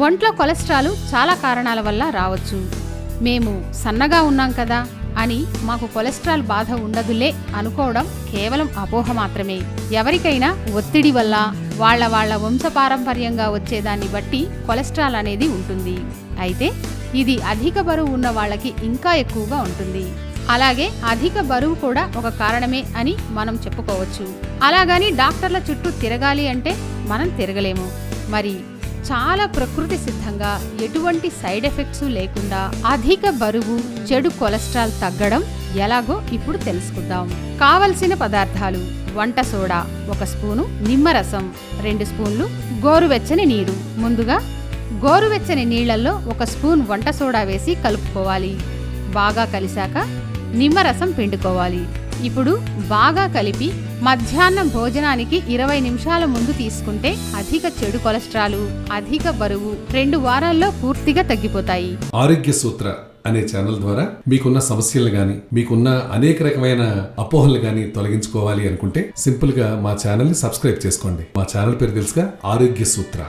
ఒంట్లో కొలెస్ట్రాల్ చాలా కారణాల వల్ల రావచ్చు. మేము సన్నగా ఉన్నాం కదా అని మాకు కొలెస్ట్రాల్ బాధ ఉండదులే అనుకోవడం కేవలం అపోహ మాత్రమే. ఎవరికైనా ఒత్తిడి వల్ల వాళ్ళ వాళ్ళ వంశపారంపర్యంగా వచ్చేదాన్ని బట్టి కొలెస్ట్రాల్ అనేది ఉంటుంది. అయితే ఇది అధిక బరువు ఉన్న వాళ్ళకి ఇంకా ఎక్కువగా ఉంటుంది. అలాగే అధిక బరువు కూడా ఒక కారణమే అని మనం చెప్పుకోవచ్చు. అలాగని డాక్టర్ల చుట్టూ తిరగాలి అంటే మనం తిరగలేము. మరి చాలా ప్రకృతి సిద్ధంగా ఎటువంటి సైడ్ ఎఫెక్ట్స్ లేకుండా అధిక బరువు చెడు కొలెస్ట్రాల్ తగ్గడం ఎలాగో ఇప్పుడు తెలుసుకుందాం. కావలసిన పదార్థాలు వంట సోడా ఒక స్పూను నిమ్మరసం రెండు స్పూన్లు గోరువెచ్చని నీరు. ముందుగా గోరువెచ్చని నీళ్ళలో ఒక స్పూన్ వంట సోడా వేసి కలుపుకోవాలి. బాగా కలిశాక నిమ్మరసం పిండుకోవాలి. ఇప్పుడు బాగా కలిపి మధ్యాహ్నం భోజనానికి ఇరవై నిమిషాల ముందు తీసుకుంటే అధిక చెడు కొలెస్ట్రాల్ అధిక బరువు రెండు వారాల్లో పూర్తిగా తగ్గిపోతాయి. ఆరోగ్య సూత్ర అనే ఛానల్ ద్వారా మీకున్న సమస్యలు గాని మీకున్న అనేక రకమైన అపోహలు గాని తొలగించుకోవాలి అనుకుంటే సింపుల్గా మా ఛానల్ని సబ్స్క్రైబ్ చేసుకోండి. మా ఛానల్ పేరు తెలుసుగా ఆరోగ్య సూత్ర.